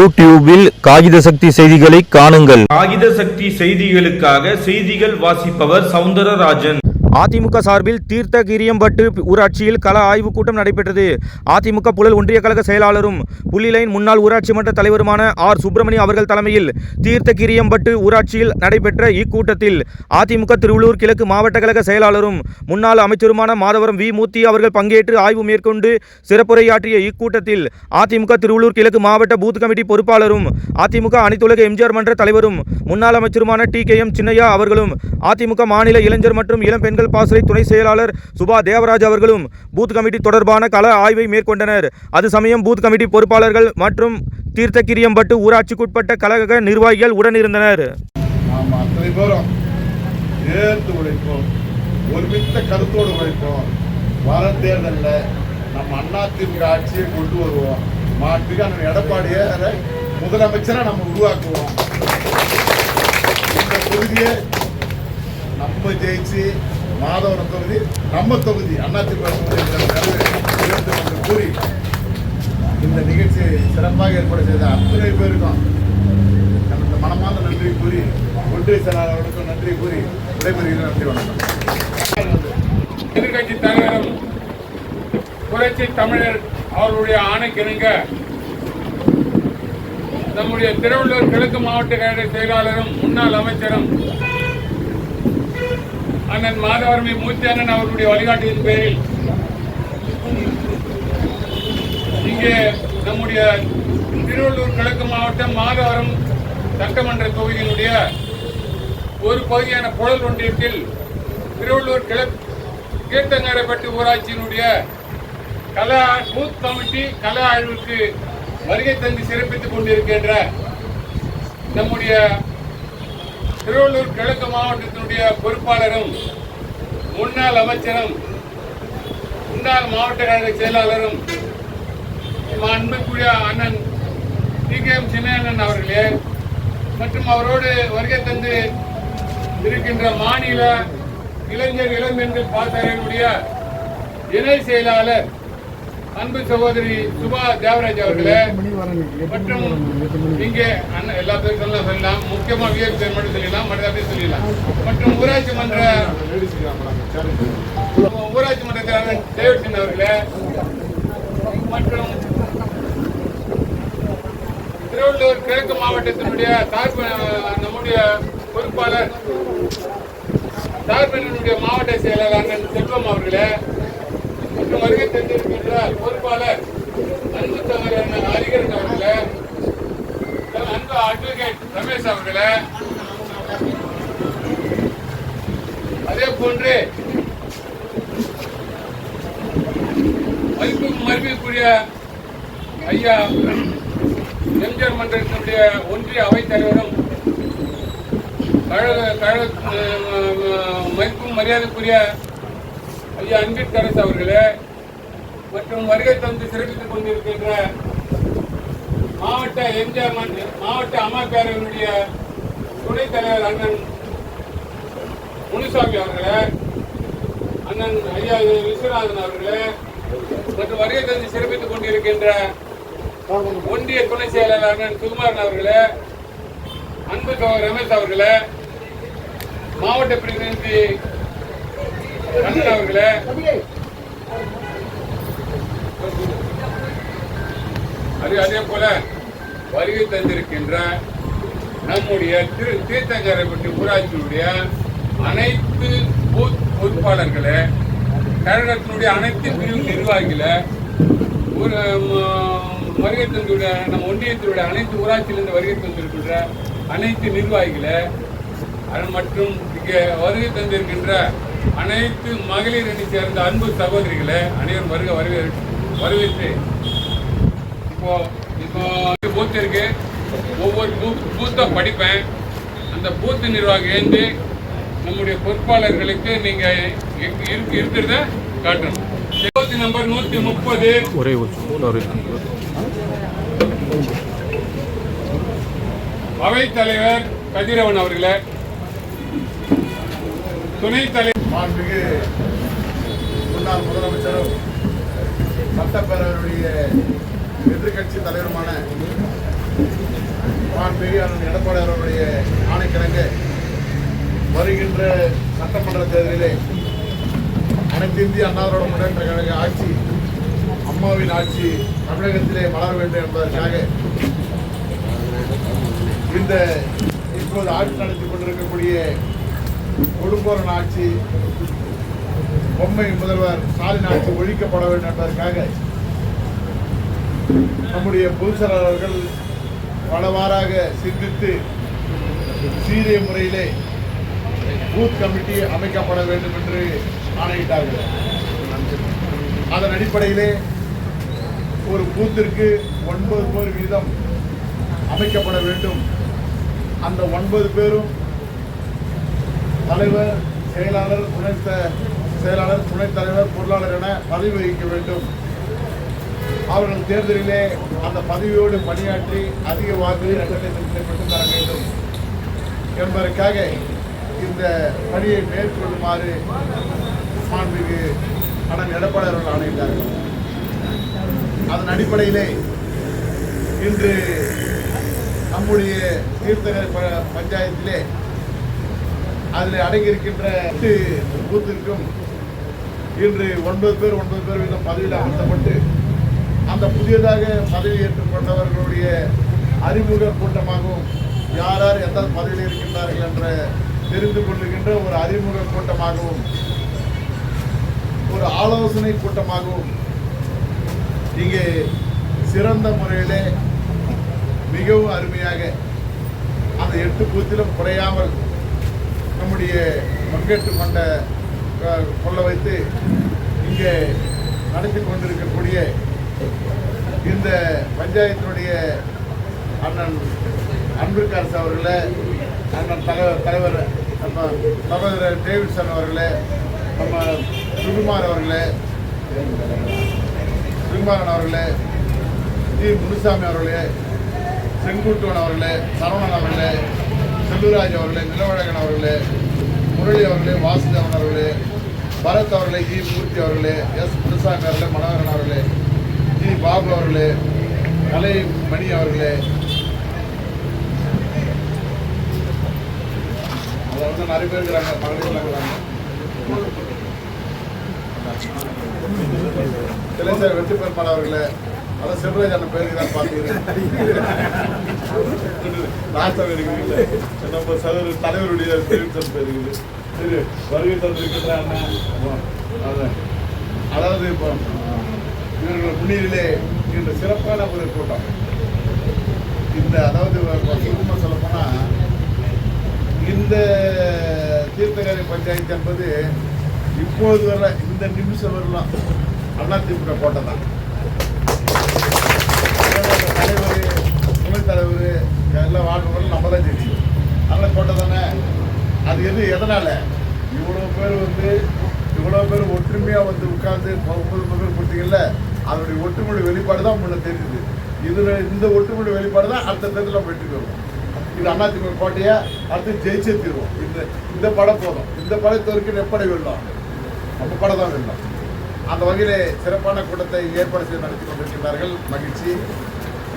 யூடியூபில் காகித சக்தி செய்திகளை காணுங்கள். காகித சக்தி செய்திகளுக்காக செய்திகள் வாசிப்பவர் சவுந்தரராஜன். அதிமுக சார்பில் தீர்த்த கிரியம்பட்டு ஊராட்சியில் கள ஆய்வுக் கூட்டம் நடைபெற்றது. அதிமுக புழல் ஒன்றிய கழக செயலாளரும் புள்ளிலைன் முன்னாள் ஊராட்சி மன்ற தலைவருமான ஆர் சுப்பிரமணியம் அவர்கள் தலைமையில் தீர்த்த கிரியம்பட்டு ஊராட்சியில் நடைபெற்ற இக்கூட்டத்தில் அதிமுக திருவள்ளூர் கிழக்கு மாவட்ட கழக செயலாளரும் முன்னாள் அமைச்சருமான மாதவரம் வி மூர்த்தி அவர்கள் பங்கேற்று ஆய்வு மேற்கொண்டு சிறப்புரையாற்றிய இக்கூட்டத்தில் அதிமுக திருவள்ளூர் கிழக்கு மாவட்ட பூத் கமிட்டி பொறுப்பாளரும் அதிமுக அனைத்துலக எம்ஜிஆர் மன்ற தலைவரும் முன்னாள் அமைச்சருமான டி கே எம் சின்னையா அவர்களும் அதிமுக மாநில இளைஞர் மற்றும் இளம் பெண்கள் பாசறை துணை செயலாளர் சுபா தேவராஜ் அவர்களும் பூத் கமிட்டி தொடர்பான கள ஆய்வை மேற்கொண்டனர். அது சமயம் பூத் கமிட்டி பொறுப்பாளர்கள் மற்றும் தீர்த்தக்கிரியம்பட்டு ஊராட்சிக்குட்பட்ட கழக நிர்வாகிகள் உடனிருந்தனர். நாம் உழைப்போம் ஒருமித்த கருத்தோடு உழைப்போம். வர தேர்தலில் நம்ம அதிமுக ஆட்சியை கொண்டு வருவோம். மாட்டுக்கு அண்ணன் எடப்பாடியை முதலமைச்சரை நம்ம உருவாக்குவோம். இந்த தொகுதியை நம்ம ஜெயிச்சு மாதவரம் தொகுதி நம்ம தொகுதி அதிமுக என்று கூறி இந்த நிகழ்ச்சியை சிறப்பாக ஏற்பாடு செய்த அத்தனை பேருக்கும் எனது மனமார்ந்த நன்றி கூறி ஒன்றிய செயலாளர்களுக்கும் நன்றி கூறி விடைபெறுகிறேன். நன்றி வணக்கம். எதிர்கட்சி தலைவரும் புரட்சி தமிழர் அவருடைய ஆணைக்கிணங்க நம்முடைய திருவள்ளூர் கிழக்கு மாவட்ட கழக செயலாளரும் முன்னாள் அமைச்சரும் அண்ணன் மாதவர்மி மூர்த்தி அண்ணன் அவருடைய வழிகாட்டியின் பேரில் இங்கே நம்முடைய திருவள்ளூர் கிழக்கு மாவட்டம் மாதவரம் சட்டமன்ற தொகுதியினுடைய ஒரு பகுதியான புழல் ஒன்றியத்தில் திருவள்ளூர் கிழக்கு கீர்த்தங்கரைப்பட்டு ஊராட்சியினுடைய கலா பூத் கமிட்டி கலா ஆய்வுக்கு வருகை தந்து சிறப்பித்துக் கொண்டிருக்கின்ற நம்முடைய திருவள்ளூர் கிழக்கு மாவட்டத்தினுடைய பொறுப்பாளரும் முன்னாள் அமைச்சரும் முன்னாள் மாவட்ட கழக செயலாளரும் அன்புக்குரிய அண்ணன் டி கே எம் சின்னையண்ணன் அவர்களே மற்றும் அவரோடு வருகை தந்து இருக்கின்ற மாநில இளைஞர் இளம்பெண்கள் பாசறையினுடைய இணை செயலாளர் அன்பு சகோதரி சுபா தேவராஜ் அவர்களே மற்றும் இங்கே அண்ணன் எல்லா பேரும் சொல்லலாம். முக்கியமா விஎஸ் பேர் மட்டும் சொல்லலாம் மற்ற அப்படியே சொல்லிடலாம். மற்றும் ஊராட்சி மன்ற ஊராட்சி மன்ற தலைவர் டேவிட்சன் அவர்களே மற்றும் திருவள்ளூர் கிழக்கு மாவட்டத்தினுடைய சார்பு நம்முடைய பொறுப்பாளர் சார்பினுடைய மாவட்ட செயலாளர் அண்ணன் செல்வம் அவர்களே மற்றும் வருகை தந்திருக்கின்ற பொறுப்பாளர் அன்பு தவறு அண்ணன் ஹரிகரன் அவர்களே அன்பு அட்வொகேட் ரமேஷ் அவர்களே அதே போன்று மதிப்பு மதிப்பிற்குரிய ஐயா எம்ஜிஆர் மன்றத்தினுடைய ஒன்றிய அவைத் தலைவரும் கழக கழக மதிப்பும் மரியாதைக்குரிய ஐயா அன்பிற்கரசு அவர்களே மற்றும் வருகை தந்து சிறப்பித்துக் கொண்டிருக்கின்ற மாவட்ட எம்ஜிஆர் மாவட்ட அம்மா பேரவையினுடைய துணைத் தலைவர் அண்ணன் முனுசாமி அவர்களே அண்ணன் ஐயா விஸ்வநாதன் அவர்களே மற்றும் வருகை தந்து சிறப்பித்துக் கொண்டிருக்கின்ற ஒன்றிய துணை செயலாளர் அண்ணன் சுகுமாரன் அவர்களே அன்பு ரமேஷ் அவர்களே மாவட்ட பிரதிநிதி கண்ணன் அவர்களே அது அதே போல வருகை தந்திருக்கின்ற நம்முடைய திரு தீர்த்தங்கரைப்பட்டி ஊராட்சியினுடைய அனைத்து பூத் பொறுப்பாளர்களை கழகத்தினுடைய அனைத்து பிரிவு நிர்வாகிகளை ஒரு வருகை தந்துடைய நம்ம ஒன்றியத்தினுடைய அனைத்து ஊராட்சியிலிருந்து வருகை தந்திருக்கின்ற அனைத்து நிர்வாகிகளை மற்றும் இங்கே வருகை தந்திருக்கின்ற அனைத்து மகளிர் அணி சேர்ந்த அன்பு சகோதரிகளே அனைவரும் வருக வரவே வரவேற்று. இப்போ இப்போ பூத் இருக்கு. ஒவ்வொரு பூத் பூத்தை படிப்பேன். அந்த பூத்து நிர்வாகி ஏந்து நம்முடைய பொறுப்பாளர்களுக்கு நீங்க இருக்கு- இருக்கு- இருக்கிறத காட்டணும். பூத் நம்பர் நூத்தி முப்பது. ஒரே ஒரு அவைத் தலைவர் கதிரவன் அவர்களே. துணைத் தலைவர் மாண்புமிகு முன்னாள் முதலமைச்சரும் சட்டப்பேரவையுடைய எதிர்கட்சி தலைவருமான பெரிய அண்ணன் எடப்பாடி அவர்களுடைய ஆணைக்கிழங்கு வருகின்ற சட்டமன்ற தேர்தலிலே அனைத்து இந்திய அண்ணாவிரோட முன்னேற்ற கழக ஆட்சி அம்மாவின் ஆட்சி தமிழகத்திலே மலர வேண்டும் என்பதற்காக இந்த இப்போது ஆட்சி நடத்தி கொண்டிருக்கக்கூடிய கொடுங்கோரன் ஆட்சி பொம்மை முதல்வர் ஸ்டாலின் ஆட்சி ஒழிக்கப்பட வேண்டும் என்பதற்காக நம்முடைய பொதுச்செயலாளர் அவர்கள் பலவாறாக சிந்தித்து சீரிய முறையிலே பூத் கமிட்டி அமைக்கப்பட வேண்டும் என்று ஆணையிட்டார்கள். அதன் அடிப்படையிலே ஒரு பூத்திற்கு ஒன்பது பேர் வீதம் அமைக்கப்பட வேண்டும். அந்த ஒன்பது பேரும் தலைவர் செயலாளர் துணை செயலாளர் துணைத் தலைவர் பொருளாளர் என பதவி வகிக்க வேண்டும். அவர்கள் தேர்தலிலே அந்த பதவியோடு பணியாற்றி அதிக வாக்குகளை பெற்று தர வேண்டும். என்பதற்காக இந்த பணியை மேற்கொள்ளுமாறு மாண்புமிகு அண்ணன் எடப்பாடி அவர்கள் ஆணையிட்டார்கள். அதன் அடிப்படையிலே இன்று நம்முடைய தீர்த்தகர் ப- பஞ்சாயத்திலே அதில் அடங்கியிருக்கின்ற எட்டு பூத்திற்கும் இன்று ஒன்பது பேர் ஒன்பது பேர் வீதம் பதவியில் அமர்த்தப்பட்டு அந்த புதியதாக பதவி ஏற்றுக்கொண்டவர்களுடைய அறிமுக கூட்டமாகவும் யார் யார் எந்த பதவியில் இருக்கின்றார்கள் என்ற தெரிந்து கொள்ளுகின்ற ஒரு அறிமுக கூட்டமாகவும் ஒரு ஆலோசனை கூட்டமாகவும் இங்கே சிறந்த முறையிலே மிகவும் அருமையாக அந்த எட்டு பூத்திலும் குறையாமல் நம்முடைய பங்கேற்று கொண்ட கொள்ள வைத்து இங்கே நடத்தி கொண்டிருக்கக்கூடிய இந்த பஞ்சாயத்தினுடைய அண்ணன் அன்பிற்கு அரசு அவர்களே அண்ணன் தலைவர் தலைவர் நம்ம சகோதரர் டேவிட்சன் அவர்களே நம்ம சுகுமார் அவர்களே சுகுமாரன் அவர்களே ஜி. முனுசாமி அவர்களே செங்குட்டுவன் அவர்களே சரவணன் அவர்களே செல்லுராஜ் அவர்களே நிலவழகன் அவர்களே முரளி அவர்களே வாசுதேவன் அவர்களே பரத் அவர்களே ஜி மூர்த்தி அவர்களே எஸ் முனுசாமி அவர்களே மனோகரன் அவர்களே ஜி பாபு அவர்களே கலை மணி அவர்களே. அதில் வந்து நிறைய பேர் இருக்கிறாங்க மகளிர்லாம் இருக்கிறாங்க. வெற்றி பெருமாள் அவர்களே அதான் செல்வராஜ் அண்ணன் பேருக்கு தான் பார்த்துக்கிறேன். ராசம் இருக்குது நம்ம சகோதரர் தலைவருடைய தெரிவித்தல் பேருக்கு சரி வருகை தந்திருக்கின்ற அண்ணன் அதான். அதாவது இப்போ இவர்கள் முன்னிலே இன்று சிறப்பான ஒரு கூட்டம். இந்த அதாவது சுருக்கமாக சொல்ல போனால் இந்த தீர்த்தகாரி பஞ்சாயத்து என்பது இப்போது வர இந்த நிமிஷம் வரலாம் அதிமுக கோட்டை தான் துணைத் தலைவர் எல்லாம் வார்டு நம்ம தான் தெரியும் அதெல்லாம் கோட்டை தானே அது எது எதனால்? இவ்வளோ பேர் வந்து இவ்வளோ பேர் ஒற்றுமையாக வந்து உட்கார்ந்து ஒன்பது பேர் கொடுத்தீங்கல்ல அதனுடைய ஒற்றுமையுடைய வெளிப்பாடு தான் முன்ன தெரியுது இதில் இந்த ஒட்டுமொழி வெளிப்பாடு தான் அடுத்த தேர்தலில் வெற்றி பெறுவோம். இது அதிமுக கோட்டையை அடுத்து ஜெயிச்சே தீர்வோம். இந்த இந்த படம் போதும். இந்த படத்திற்கு எப்படி வெள்ளம் நம்ம படம் தான் வெள்ளம் அந்த வகையிலே சிறப்பான கூட்டத்தை ஏற்பாடு செய்து நடத்தி கொண்டிருக்கிறார்கள் மகிழ்ச்சி.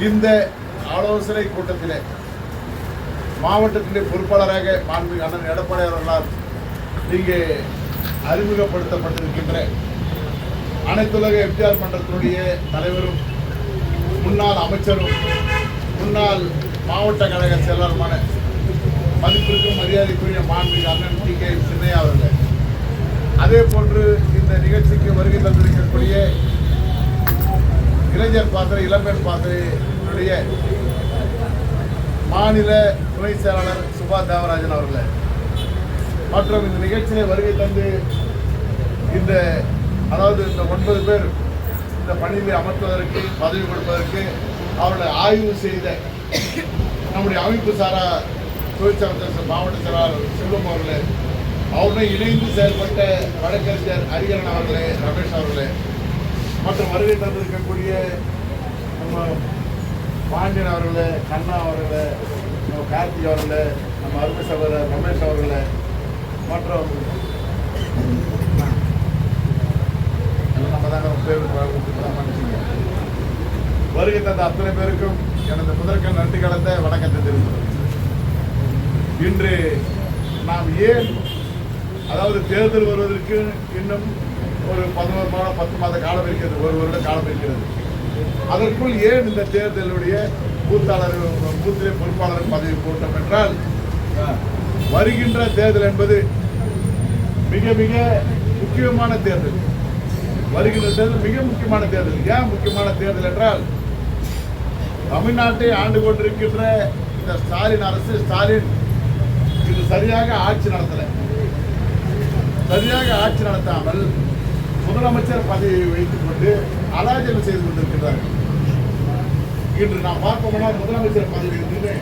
இந்த ஆலோசனை கூட்டத்திலே மாவட்டத்திலே பொறுப்பாளராக மாண்பு அண்ணன் எடப்பாடி அவர்களால் இங்கே அறிமுகப்படுத்தப்பட்டிருக்கின்ற அனைத்துலக எம்ஜிஆர் மன்றத்தினுடைய தலைவரும் முன்னாள் அமைச்சரும் முன்னாள் மாவட்ட கழக செயலாளருமான மதிப்பிற்கும் மரியாதைக்குரிய மாண்பு அண்ணன் டி கே சின்னையா அவர்கள். அதே போன்று இந்த நிகழ்ச்சிக்கு வருகை தந்திருக்கக்கூடிய இளைஞர் பாத்திரை இளம்பெண் நம்முடைய மாநில துணை செயலாளர் சுபா தேவராஜன் அவர்களை. மற்றும் இந்த நிகழ்ச்சியிலே வருகை தந்து இந்த அதாவது இந்த ஒன்பது பேர் இந்த பணியில் அமர்த்துவதற்கு பதவி கொடுப்பதற்கு அவர்களை ஆய்வு செய்த நம்முடைய அமைப்பு சாரா தொழிற்சங்கத்தின் மாவட்ட செயலாளர் செல்வம் அவர்களே அவருடன் இணைந்து செயல்பட்ட வழக்கறிஞர் ஹரிகரன் அவர்களே ரமேஷ் அவர்களே மற்றும் வருகை தந்திருக்கக்கூடிய நம்ம பாண்டியன் அவர்களே கண்ணா அவர்களே நம்ம கார்த்திக் அவர்களே நம்ம அருமை சகோதரர் ரமேஷ் அவர்களே மற்றும் நம்ம தாங்க பேர் வருகை தந்த அத்தனை பேருக்கும் எனது முதற்க நன்றி கலந்த வணக்கத்தை தெரிவிக்கிறேன் இன்று நாம் ஏன் அதாவது தேர்தல் வருவதற்கு இன்னும் ஒரு பதினோரு மாதம் பத்து மாத காலம் இருக்கிறது ஒரு வருட காலம் இருக்கிறது. அதற்குள் ஏன் இந்த தேர்தலுடைய பூத்தாளர்கள் பூத்திலே பொறுப்பாளர் பதவி போட்டோம் என்றால் வருகின்ற தேர்தல் என்பது மிக மிக முக்கியமான தேர்தல். வருகின்ற தேர்தல் மிக முக்கியமான தேர்தல். ஏன் முக்கியமான தேர்தல் என்றால் தமிழ்நாட்டை ஆண்டு கொண்டிருக்கின்ற இந்த ஸ்டாலின் அரசு ஸ்டாலின் இது சரியாக ஆட்சி நடத்தலை. சரியாக ஆட்சி நடத்தாமல் முதலமைச்சர் பதவியை வைத்துக் கொண்டு அலாஜகம் செய்து கொண்டிருக்கிறார்கள் இன்று நாம் பார்ப்போம்னால் முதலமைச்சர் பதவி இருந்து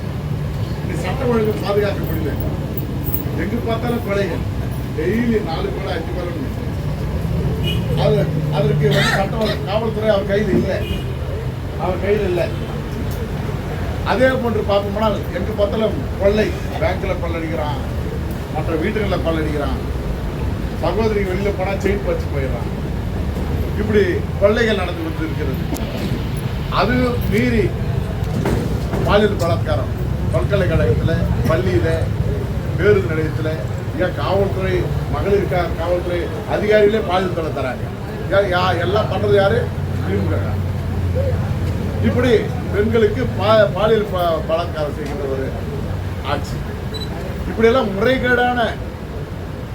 இந்த சட்ட ஒழுங்கு பாதுகாக்க முடியல எங்கு பார்த்தாலும் கொலைகள் டெய்லி நாலு கொலை அஞ்சு கொலை. அது அதற்கு வந்து சட்டம் காவல்துறை அவர் கையில் இல்லை. அவர் கையில் இல்லை. அதே போன்று பார்ப்போம்னா எங்கு பார்த்தாலும் கொள்ளை. பேங்க்ல கொள்ளடிக்கிறான் மற்ற வீட்டுகளில் கொள்ளடிக்கிறான் சகோதரி வெளியில் போனால் செயின் பறிச்சு போயிடுறான். இப்படி கொள்ளைகள் நடந்து கொண்டு இருக்கிறது அது மீறி பாலியல் பலாத்காரம் பல்கலைக்கழகத்தில் பள்ளியில் பேருந்து நிலையத்தில் ஏன் காவல்துறை மகளிருக்கா காவல்துறை அதிகாரிகளே பாலியல் தொலை தராங்க. யா எல்லாம் பண்ணுறது யாரு? திமுக இப்படி பெண்களுக்கு பா பாலியல் ப- பலாத்காரம் செய்கின்ற ஒரு ஆட்சி. இப்படியெல்லாம் முறைகேடான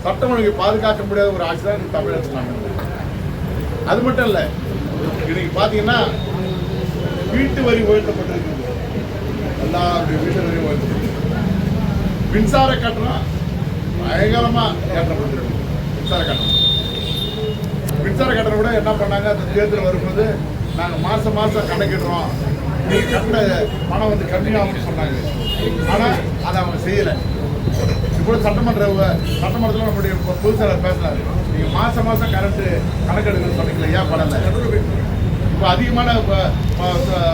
சட்டம் ஒழுங்கை பாதுகாக்க முடியாத ஒரு ஆட்சி தான் தமிழகத்தில் அது மட்டும் இல்லை இன்னைக்கு பார்த்தீங்கன்னா வீட்டு வரி உயர்த்தப்பட்டிருக்கு. எல்லாருடைய வீட்டு வரி உயர்த்தப்பட்டிருக்கு. மின்சார கட்டணம் பயங்கரமா ஏற்றப்பட்டிருக்கு. மின்சார கட்டணம். மின்சார கட்டணம் கூட என்ன பண்ணாங்க? அந்த தேர்தல் வரும்போது நாங்கள் மாதம் மாதம் கணக்கிடுறோம். நீ கட்ட பணம் வந்து கம்மியாகும்னு சொன்னாங்க. ஆனால் அதை அவங்க செய்யலை. இப்போ சட்டமன்ற சட்டமன்றத்தில் நம்முடைய பொதுச்செயலர் பொதுச் நீங்கள் மாதம் மாதம் கரண்ட்டு கணக்கெடுக்கணும்னு சொன்னீங்களா ஏன் படலை இப்போ அதிகமான ப-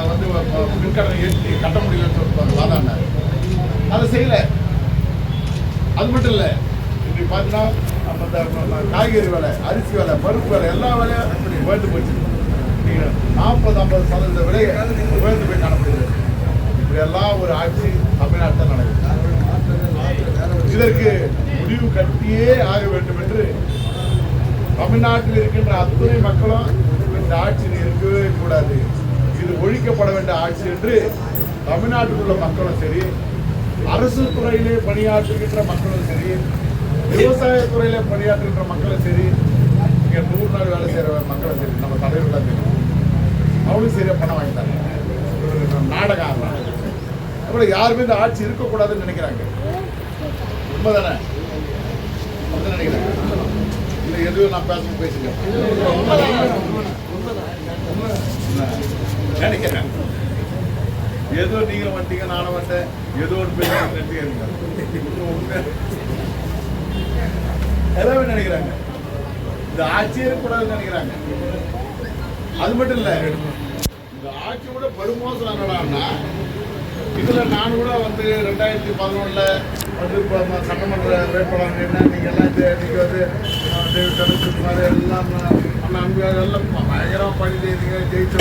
வந்து மின்கடனை ஏற்றி கட்ட முடியலன்னு சொல்லிட்டு வாதாடினார் அதை செய்யலை. அது மட்டும் இல்லை இப்படி பார்த்தீங்கன்னா நம்ம இந்த காய்கறி விலை அரிசி விலை பருப்பு விலை எல்லா விலையும் உயர்ந்து போச்சு. நீங்கள் நாற்பது ஐம்பது சதவீத விலை உயர்ந்து போய் காணப்படுகிறது இப்படி எல்லாம் ஒரு ஆட்சி தமிழ்நாட்டில் நடக்குது. இதற்கு முடிவு கட்டியே ஆக வேண்டும் என்று தமிழ்நாட்டில் இருக்கின்ற அத்துணை மக்களும் இந்த ஆட்சியில் இருக்கவே கூடாது. இது ஒழிக்கப்பட வேண்டிய ஆட்சி என்று தமிழ்நாட்டில் உள்ள மக்களும் சரி அரசு துறையிலே பணியாற்றுகின்ற மக்களும் சரி விவசாய துறையில பணியாற்றுகின்ற மக்களும் சரி இங்கே நூறு நாள் வேலை செய்கிற மக்களும் சரி நம்ம தலைவர்களாக தெரியும் அவனும் சரியாக பணம் வாங்கிட்டாங்க நாடகம் ஆடுறாங்க அப்புறம் யாருமே இந்த ஆட்சி இருக்கக்கூடாதுன்னு நினைக்கிறாங்க. உண்மைதானே? அப்படிதான் நினைக்கிறேன் இல்லை எதுவும் நான் பேச பேசுங்க நினைக்கிறேன். ஏதோ நீங்களும் வந்துட்டீங்க நானும் வந்தேன். ஏதோ ஒரு பேர் எல்லாமே நினைக்கிறாங்க. இந்த ஆட்சியே கூடாதுன்னு நினைக்கிறாங்க. அது மட்டும் இல்லை இந்த ஆட்சியோட படுமோசம் என்னடான்னா இதுல நான் கூட வந்து ரெண்டாயிரத்தி பதினொன்னுல வந்து இப்போ ம- சட்டமன்ற வேட்பாளர் என்ன நீங்க எல்லாம் இது நீங்க வந்து டேவிட் எல்லாம் அஹ், அண்ணா அன்பு எல்லாம் ப- ஜெயிச்சு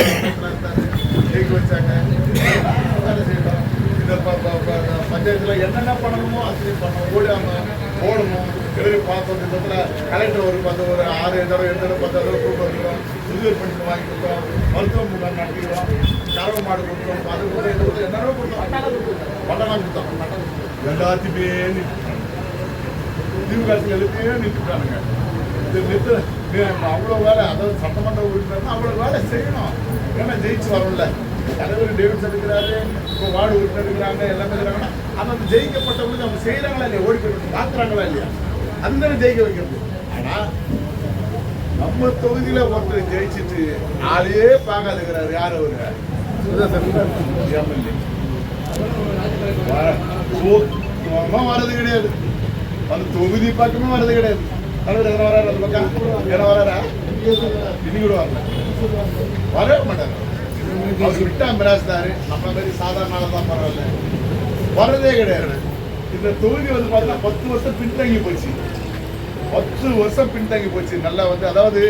ஜெயிக்க வச்சாங்க வேலை இந்த ப- என்னென்ன பண்ணணுமோ அத்தனை பண்ணணும் ஓடாமல் ஓடணும் போடணும் எழுதி பார்த்தோம் இந்த இடத்துல கலெக்டர் ஒரு பத்து ஒரு ஆறு தடவை எட்டு தடவை பத்து தடவை கூப்பிட்டு வந்துடும் உதவி பண்ணி வாங்கி கொடுத்தோம் மருத்துவ முகாம் நடத்திக்கிறோம் கறவை மாடு கொடுத்தோம் அது கொடுத்தோம் இது கொடுத்தோம் என்னென்ன கொடுத்தோம் பட்டணம் கொடுத்தோம் எல்லாத்தையுமே நிறுத்திட்டாங்க. திமுக அரசு எல்லாத்தையும் நிறுத்திட்டானுங்க அவ்வளோ வேலை. அதாவது சட்டமன்ற உறுப்பினர்னா அவ்வளோ வேலை செய்யணும். ஏன்னா ஜெயிச்சு வரும்ல தலைவர் டேவிட்ஸ் இருக்கிறாரு இப்போ வார்டு உறுப்பினர் இருக்கிறாங்க எல்லாமே இருக்கிறாங்கன்னா அதை அந்த ஜெயிக்கப்பட்டவங்களுக்கு அவங்க செய்கிறாங்களா இல்லையா? ஓடி போய் பார்க்குறாங்களா இல்லையா? அந்த ஜெயிக்க வைக்கிறது. ஆனால் நம்ம தொகுதியில ஒருத்தர் ஜெயிச்சுட்டு ஆளையே பார்க்காதுக்கிறாரு யார் அவரு? எம்எல்ஏ. சுத்தமா வர்றது கிடையாது. அந்த தொகுதி பக்கமே வர்றது கிடையாது. தலைவர் எதனா வராரு அந்த பக்கம்? எதனா வராரா? இன்னைக்கு கூட வரல. வரவே மாட்டாரு. அவர் விட்டா மிராஸ்தாரு நம்ம மாதிரி சாதாரண ஆளு தான் பரவாயில்ல வர்றதே கிடையாது. இந்த தொகுதி வந்து பார்த்தீங்கன்னா பத்து வருஷம் பின்தங்கி போச்சு. பத்து வருஷம் பின்தங்கி போச்சு. நல்லா வந்து அதாவது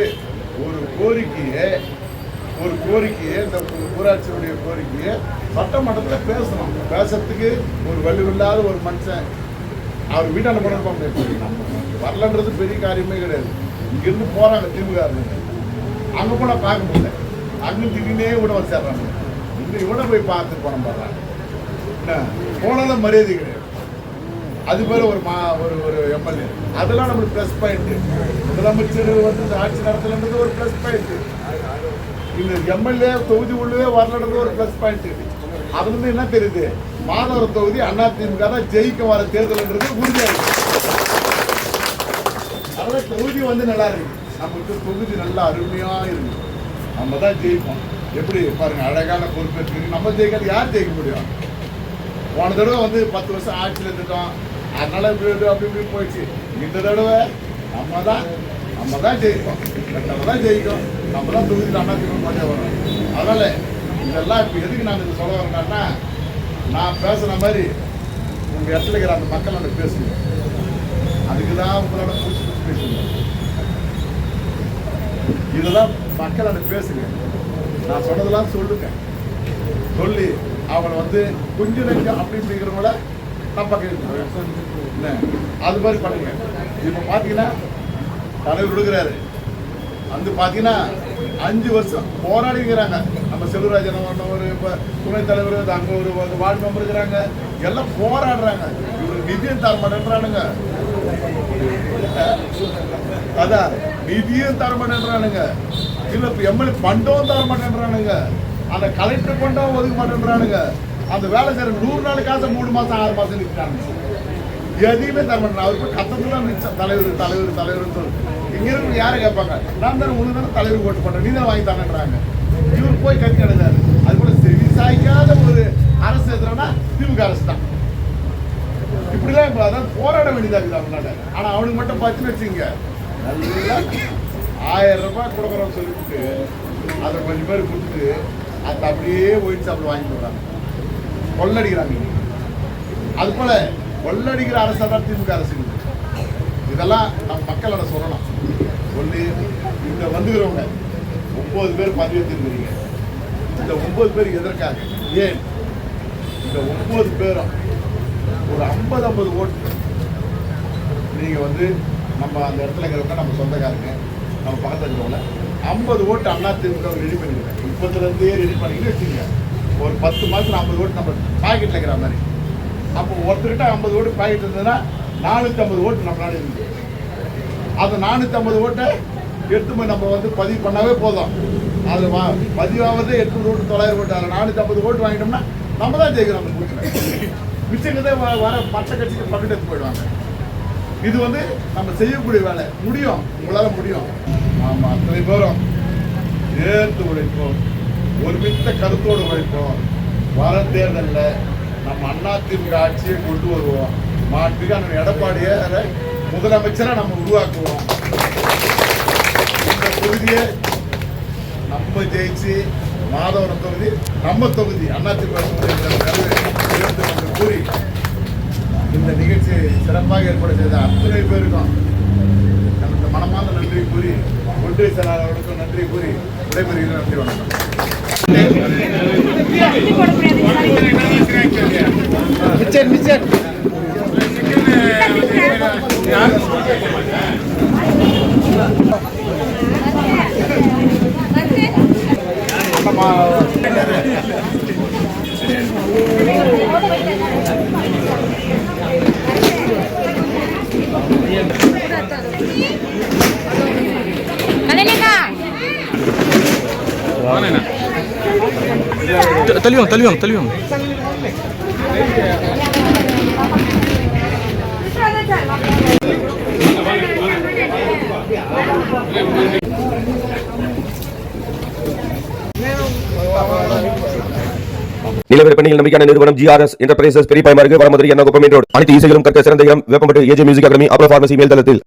ஒரு கோரிக்கையை ஒரு கோரிக்கையை இந்த ஊராட்சியுடைய கோரிக்கையை சட்டமன்றத்தில் பேசணும். பேசுறதுக்கு ஒரு வலுவில்லாத ஒரு மனுஷன். அவர் வீட்டாண்ட போன போக வரலன்றது பெரிய காரியமே கிடையாது. இங்கிருந்து போறாங்க திமுக அங்க கூட பார்க்க முடியல. அங்க திடீர்னே கூட வந்து சேர்றாங்க. இங்க இவனை போய் பார்த்து போன பாடுறாங்க என்ன? போனதான் மரியாதை கிடையாது. அது பேர் ஒரு மா ஒரு ஒரு எம்எல்ஏ. அதெல்லாம் நம்மளுக்கு ப்ளஸ் பாயிண்ட் முதலமைச்சர் வந்து இந்த ஆட்சி நடத்தலன்றது ஒரு ப்ளஸ் பாயிண்ட் இந்த எம்எல்ஏ தொகுதி உள்ளவே வரலன்றது ஒரு ப்ளஸ் பாயிண்ட் அதுலேருந்து என்ன தெரியுது? மாதவரம் தொகுதி அதிமுக தான் ஜெயிக்க வர தேர்தல்ன்றது உறுதியாக இருக்கு அதனால் தொகுதி வந்து நல்லா இருக்கு. நமக்கு தொகுதி நல்லா அருமையாக இருக்கு. நம்ம தான் ஜெயிப்போம். எப்படி? பாருங்க அழகான பொறுப்பேற்று நம்ம ஜெயிக்கிறது யார் ஜெயிக்க முடியும்? போன தடவை வந்து பத்து வருஷம் ஆட்சியில் இருந்துட்டோம். அதனால இப்படி அப்படி இப்படி போயிடுச்சு. இந்த தடவை நம்ம தான் நம்ம தான் ஜெயிப்போம். நம்ம தான் ஜெயிக்கும் நம்ம தான் தொகுதியில் அதிமுக பண்ணி வரோம் அதனால இதெல்லாம் இப்போ எதுக்கு நான் இது சொல்ல வரேன்னா நான் பேசுகிற மாதிரி உங்கள் இடத்துல இருக்கிற அந்த மக்கள் அந்த பேசுவேன் அதுக்கு தான் உங்களோட பூச்சி இதெல்லாம் மக்கள் அதை பேசுங்க. நான் சொன்னதெல்லாம் சொல்லுங்க. சொல்லி அவனை வந்து கொஞ்சம் நெஞ்சம் அப்படி இப்படிங்கிறவங்கள நம்ம கேட்கணும் அது மாதிரி பண்ணுங்க. இப்போ பார்த்தீங்கன்னா தலைவர் விடுகிறாரு வந்து பார்த்தீங்கன்னா அஞ்சு வருஷம் போராடிக்கிறாங்க. நம்ம செல்வராஜன் ஒரு இப்போ துணைத் தலைவர் அங்கே ஒரு வார்டு மெம்பர் இருக்கிறாங்க. எல்லாம் போராடுறாங்க. நிதியம் தரமாட்டேன்றானுங்க அதான் நிதியும் தரமாட்டேன்றானுங்க இல்ல இப்ப எம்எல்ஏ பண்டம் தரமாட்டேன்றானுங்க அந்த கலெக்டர் பண்டம் ஒதுக்க மாட்டேன்றானுங்க. அந்த வேலை செய்யற நூறு நாள் காசை மூணு மாசம் ஆறு மாசம் நிற்கிறாங்க எதையுமே தரமாட்டேன் அவர் போய் கத்தத்துலாம் தலைவர் தலைவர் தலைவர் இங்க இருக்கிற யாரை கேட்பாங்க? நான் தானே உனக்கு தானே தலைவர் ஓட்டு பண்றேன் நீ தான் வாங்கி தானேன்றாங்க இவர் போய் கட்டி கிடையாது அது கூட செவி சாய்க்காத ஒரு அரசு எதுனா திமுக அரசு தான். இப்படிலாம் இப்போ அதான் போராட வேண்டியதாக இருக்குது அவங்களால ஆனால் அவனுக்கு மட்டும் பார்த்துன்னு வச்சுங்க நல்லா ஆயிரம் ரூபாய் கொடுக்குறோம் சொல்லிட்டு அதை கொஞ்சம் பேர் கொடுத்து அதை அப்படியே ஒயிட் சாப்பிட வாங்கி போடுறாங்க கொள்ளடிக்கிறாங்க அது போல கொள்ளடிக்கிற அரசு தான் திமுக அரசு இதெல்லாம் நம்ம மக்களோட சொல்லலாம். ஒன்று இந்த வந்துக்கிறவங்க ஒம்பது பேர் பதவியேற்றிருக்கிறீங்க இந்த ஒம்பது பேர் எதற்காக? ஏன்? இந்த ஒம்பது பேரும் ஒரு ஐம்பது ஐம்பது ஓட்டு. நீங்கள் வந்து நம்ம அந்த இடத்துல இருக்கிறவங்க நம்ம சொந்தக்காரங்க நம்ம பக்கத்தில் இருக்கிறவங்க ஐம்பது ஓட்டு அண்ணா திமுக ரெடி பண்ணிக்கிறேன் இப்பத்துலேருந்தே ரெடி பண்ணிக்கிட்டு வச்சுக்கோங்க. ஒரு பத்து மாதத்தில் ஐம்பது ஓட்டு நம்ம பாக்கெட்டில் இருக்கிற மாதிரி. அப்போ ஒருத்தர்கிட்ட ஐம்பது ஓட்டு பாக்கெட் இருந்ததுன்னா நானூற்றி ஐம்பது ஓட்டு நம்மளால இருந்து அந்த நானூற்றி ஐம்பது ஓட்டை எடுத்து நம்ம வந்து பதிவு பண்ணாவே போதும். அது வா பதிவாவது எட்நூறு ஓட்டு தொள்ளாயிரம் ஓட்டு அதில் நானூற்றி ஐம்பது ஓட்டு வாங்கிட்டோம்னா நம்ம தான் ஜெயிக்கிறோம் அந்த பூத்தில் மிச்சங்கதே வர மற்ற கட்சிக்கு பக்கத்து போயிடுவாங்க. இது வந்து நம்ம செய்யக்கூடிய வேலை. முடியும். உங்களால் முடியும். ஆமாம் அத்தனை பேரும் ஏற்று உழைப்போம். ஒருமித்த கருத்தோடு உழைப்போம். வர தேர்தலில் நம்ம அதிமுக ஆட்சியை கொண்டு வருவோம். மாட்டுக்கு அண்ணன் எடப்பாடியை முதலமைச்சரை நம்ம உருவாக்குவோம். இந்த தொகுதியை நம்ம ஜெயிச்சு மாதவரம் தொகுதி நம்ம தொகுதி அதிமுக தொகுதி கூறி இந்த நிகழ்ச்சி சிறப்பாக ஏற்பாடு செய்த அத்தனை பேருக்கும் நமக்கு மனமார்ந்த நன்றி கூறி ஒன்றிய செயலாளர்களுக்கும் நன்றி கூறி விடைபெறுகிறேன். நன்றி வணக்கம். கலைஞக்கா தள்ளி வாங்க தள்ளி வாங்க தள்ளி வாங்க நிலவர பெண்ணில் நம்பிக்கையான நிறுவனம் ஜிஆர்எஸ் என்டர்பிரைசஸ் பெரிய பயமாருக்கு வடமதுரை எண்ணகுப்பம் ரோடு. அனைத்து இசைகளும் கற்க சிறந்த இடம் வேப்பம்பட்டு ஏஜே மியூசிக் அகாடமி அப்புறம் பார்மசி மேல்தளத்தில்.